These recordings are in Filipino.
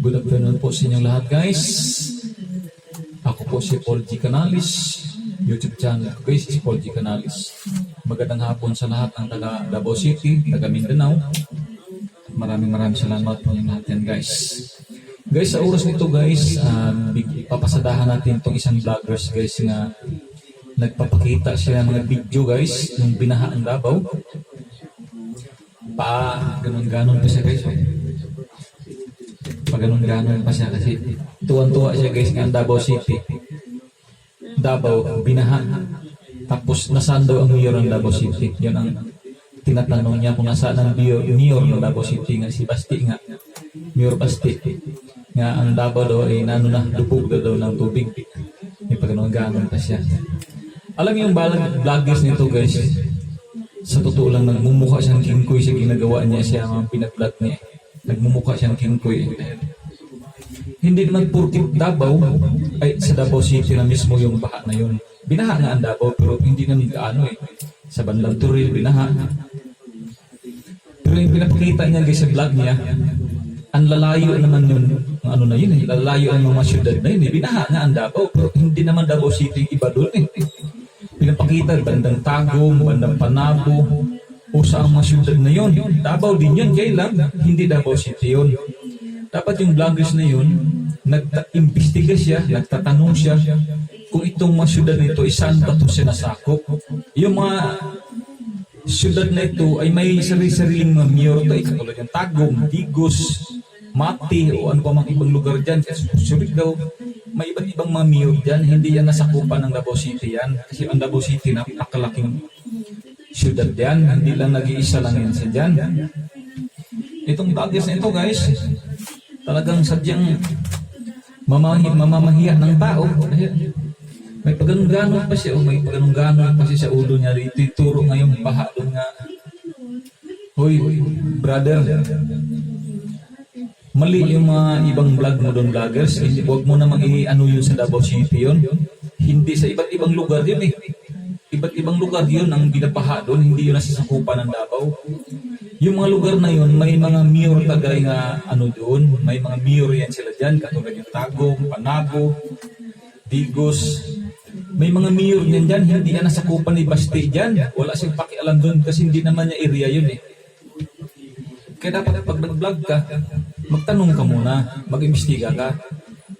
Good afternoon po sa inyong lahat guys. Ako po si Paul G. Canalis. YouTube channel ko guys, Paul G. Canalis. Magandang hapon sa lahat ng taga Davao City, taga Mindanao. Maraming maraming salamat po yung lahat yan guys. Guys, sa oras nito guys, uh, papasadahan natin itong isang vloggers guys nga nagpapakita siya ng mga video guys ng binaha ang Davao. Pa, ganun-ganon pa siya guys. Oh. Pa ganun-ganon pa siya kasi tuwan-tuwa siya guys ang Davao City. Davao, binaha. Tapos nasaan daw ang mayor ng Davao City? Yun ang tinatanong niya kung nasaan ang mayor, ng Davao City nga si Basti nga. Mayor Basti. Nga ang Davao daw ay nano na, lubog daw, daw ng tubig. May pagano'n pa siya. Alam yung balag vloggers nito guys, sa totoo lang nagmumukha siyang kingkoy sa ginagawa niya siya mga pinag-vlog niya. Nagmumukha siyang kingkoy. Hindi naman purkit Davao, ay sa Davao City na mismo yung baha na yun. Binaha nga ang Davao pero hindi naman gaano eh. Sa bandang Turil, binaha. Pero yung pinapakita niya guys sa vlog niya, ang lalayo naman yun, ang ano na yun eh, lalayo ang mga syudad na yun eh. Binaha nga ang Davao pero hindi naman Davao City iba doon eh. Pinapakita bandang Tagum, bandang Panabo, o sa mga syudad na yun. Davao din yun, kailan? Hindi Davao City yun. Dapat yung vloggers na yun, nagta-imbestiga siya, nagtatanong siya kung itong mga syudad na ito, isaan ba ito sinasakop? Yung mga syudad na ito ay may sarili-sariling mga ay katulad yung Tagum, Digos, Mati, o ano pa mga ibang lugar dyan. Surigao, may iba't ibang mga mayor dyan. Hindi yan nasakupan ng Davao City yan. Kasi ang Davao City, napakalaking syudad yan. Hindi lang nag-iisa lang yan sa dyan. Itong vloggers na ito guys, talagang sadyang mamahi, mamamahiya ng tao. May paganong-ganon pa siya, o may paganong-ganon pa siya sa ulo niya. Ituturo ngayong baha doon nga. Hoy, brother, mali yung mga ibang vlog mo doon vloggers. Hindi, huwag mo namang i-ano yun sa Davao City yun. Hindi sa iba't ibang lugar yun eh. Iba't ibang lugar yun ang binapaha doon, hindi yun nasasakupan ng Davao. Yung mga lugar na yun, may mga mayor tagay nga ano doon, may mga mayor yan sila dyan, katulad yung Tagum, Panabo, Digos, may mga mayor yan dyan, hindi yan nasakupan ni Basti dyan. Wala siyang pakialam doon kasi hindi naman niya area yun eh. Kaya dapat pag nag-vlog ka, magtanong ka muna, mag-imbestiga ka,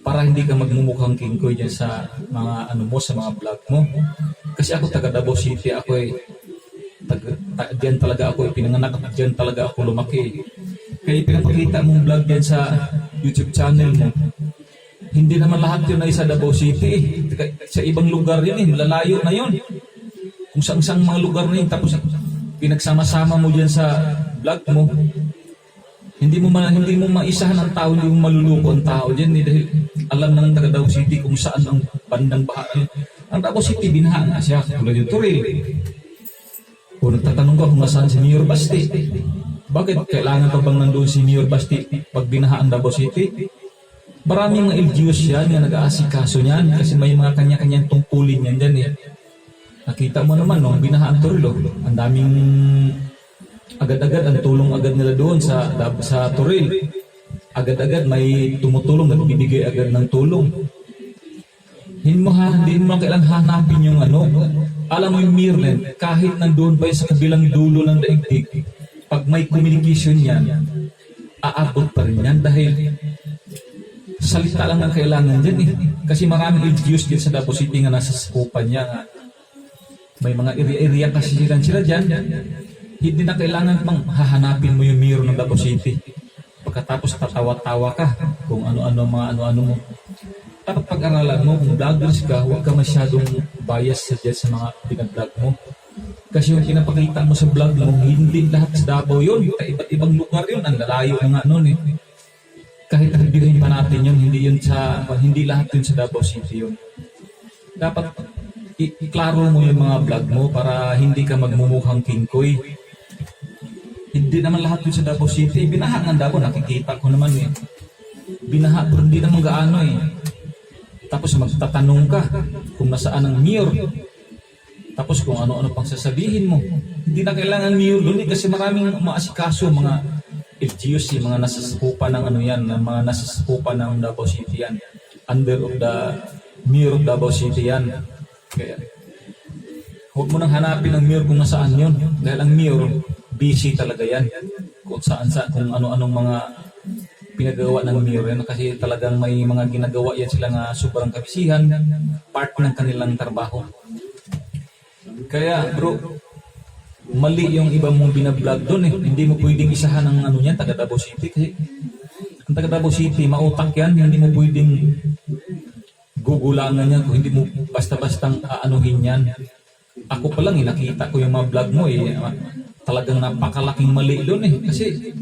para hindi ka magmumukhang kingkoy dyan sa mga ano mo, sa mga vlog mo. Kasi ako taga Davao City, ako ay taga, ta, dyan talaga ako, eh, pinanganak at dyan talaga ako lumaki. Kaya pinapakita mong vlog dyan sa YouTube channel mo, hindi naman lahat yun ay sa Davao City. eh. Sa ibang lugar yun eh, lalayo na yun. Kung saan saan mga lugar na yun, tapos pinagsama-sama mo dyan sa vlog mo, hindi mo man hindi mo maisahan ang tao, hindi mo maluluko ang tao diyan eh, dahil alam ng taga City kung saan ang bandang baha. Ang Davao City binaha nga siya, tulad yung Turil. Kung nagtatanong ka kung nasaan si Mayor Basti, bakit kailangan pa bang nandoon si Mayor Basti pag binaha ang Davao City? Maraming mga LGUs yan nga nag-aasikaso niyan kasi may mga kanya-kanyang tungkulin yan dyan eh. Nakita mo naman, no, binaha ang Turil, oh. ang daming agad-agad ang tulong agad nila doon sa sa Turil. Agad-agad may tumutulong, nagbibigay agad ng tulong. Hindi mo, ha, hindi mo kailang hanapin yung ano. Alam mo yung Mirlen, kahit nandoon pa sa kabilang dulo ng daigdig, pag may communication yan, aabot pa rin yan dahil salita lang ang kailangan dyan eh. Kasi maraming LGUs din sa Davao City nga nasa skupan niya. May mga area-area kasi sila sila dyan hindi na kailangan pang hahanapin mo yung mayor ng Davao City. Pagkatapos tatawa-tawa ka kung ano-ano mga ano-ano mo. Dapat pag-aralan mo, kung vloggers ka, huwag ka masyadong bias sa, sa mga pinag-vlog mo. Kasi yung pinapakita mo sa vlog mo, hindi lahat sa Davao yun. Iba't ibang lugar yun. Ang lalayo na nga eh. Kahit reviewin pa natin yun, hindi yun sa, hindi lahat yun sa Davao City yun. Dapat iklaro mo yung mga vlog mo para hindi ka magmumukhang kingkoy. Hindi naman lahat yun sa Davao City. Binaha ng Davao, nakikita ko naman eh. Binaha, pero hindi naman gaano eh. Tapos magtatanong ka kung nasaan ang mayor. Tapos kung ano-ano pang sasabihin mo. Hindi na kailangan mayor doon eh, kasi maraming maasikaso, mga yung mga nasa sakupan ng ano yan, ng mga nasa sakupan ng Davao City yan. Under of the mayor of Davao City yan. Kaya, huwag mo nang hanapin ang mayor kung nasaan yun. Dahil ang mayor, busy talaga yan. Kung saan sa kung ano-anong mga pinagawa ng mayor yan. Kasi talagang may mga ginagawa yan sila nga sobrang kabisihan. Part ng kanilang trabaho. Kaya bro, mali yung iba mong binablog doon eh. Hindi mo pwedeng isahan ng ano yan, taga Davao City. Kasi ang taga Davao City, mautak yan. Hindi mo pwedeng gugulangan yan kung hindi mo basta-bastang aanuhin yan. Ako pa lang eh, nakita ko yung mga vlog mo eh. Talagang napakalaking mali doon eh. Kasi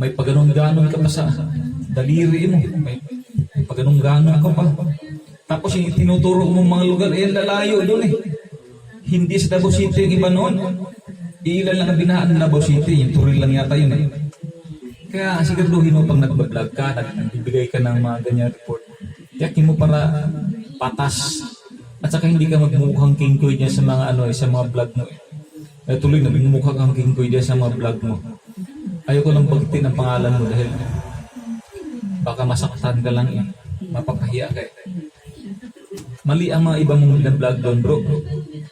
may paganon-ganon ka pa sa daliri mo. May paganon-ganon ka pa. Tapos yung tinuturo mo mga lugar, eh lalayo doon eh. Hindi sa Davao City yung iba noon. Ilan lang ang binahaan ng Davao City. Yung turil lang yata yun eh. Kaya siguraduhin mo pag nagbablog ka, nagbibigay ka ng mga ganyan report. Yakin mo para patas. At saka hindi ka magmukhang kingkoy niya sa mga ano eh, sa mga vlog mo eh. Eh tuloy na mukha kang kingkoy niya sa mga vlog mo. Ayoko lang bagitin ang pangalan mo dahil baka masaktan ka lang eh. Mapakahiya ka eh. Mali ang mga iba mong vlog doon bro.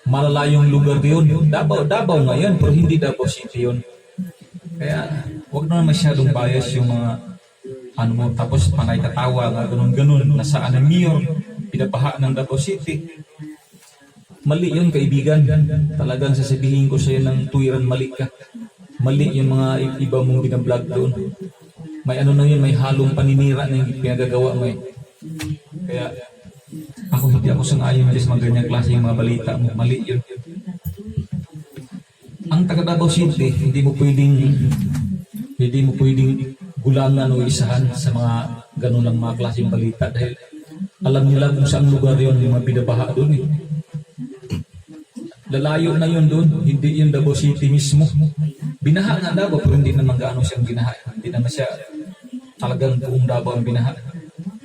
Malalayong lugar yun. Davao, Davao ngayon pero hindi Davao City yun. Kaya wag na masyadong bias yung mga ano mo tapos panay katawa nga ganun ganun nasaan ang mayor pinapaha ng Davao City mali yun kaibigan. Talagang sasabihin ko sa iyo ng tuwiran mali ka. Mali yung mga iba mong binablog doon. May ano na yun may halong paninira na yung pinagagawa mo eh. Kaya ako hindi ako sang-ayon sa mga ganyang klase yung mga balita mo. Mali yun. Ang taga Davao City, hindi mo pwedeng hindi mo pwedeng gulangan o isahan sa mga ganun lang mga klaseng balita dahil alam nila kung saan lugar yon yung mga binabaha doon eh. Lalayo na yun doon, hindi yung Davao City mismo. Binaha nga Davao pero hindi naman gaano siyang binaha. Hindi naman siya talagang buong Davao ang binaha.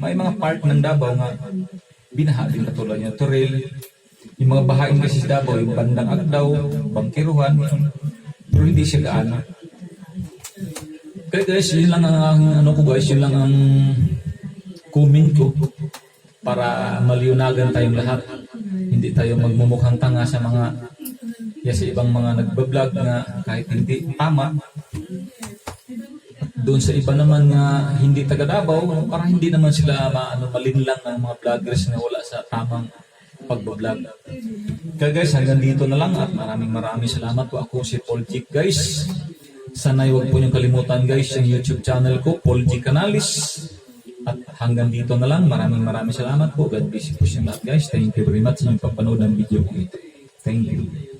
May mga part ng Davao nga binaha din katulad niya. Toril, yung mga bahain kasi sa Davao, yung bandang Agdaw, Bangkiruhan, yun. pero hindi siya gaano. Kaya guys, yun lang ang ano ko guys, yun lang ang comment ko para maliunagan tayong lahat. Hindi tayo magmumukhang tanga sa mga ya ibang mga nagbablog na kahit hindi tama. Doon sa iba naman nga hindi taga Davao, para hindi naman sila maano malinlang ng mga vloggers na wala sa tamang pagbablog. Kaya guys, hanggang dito na lang at maraming maraming salamat po. Ako si Paul Chick guys. Sana huwag po niyong kalimutan guys yung YouTube channel ko, Paul G. Canalis. At hanggang dito na lang, maraming maraming salamat po. God bless you po siya lahat guys. Thank you very much sa papanood ng video ko ito. Thank you.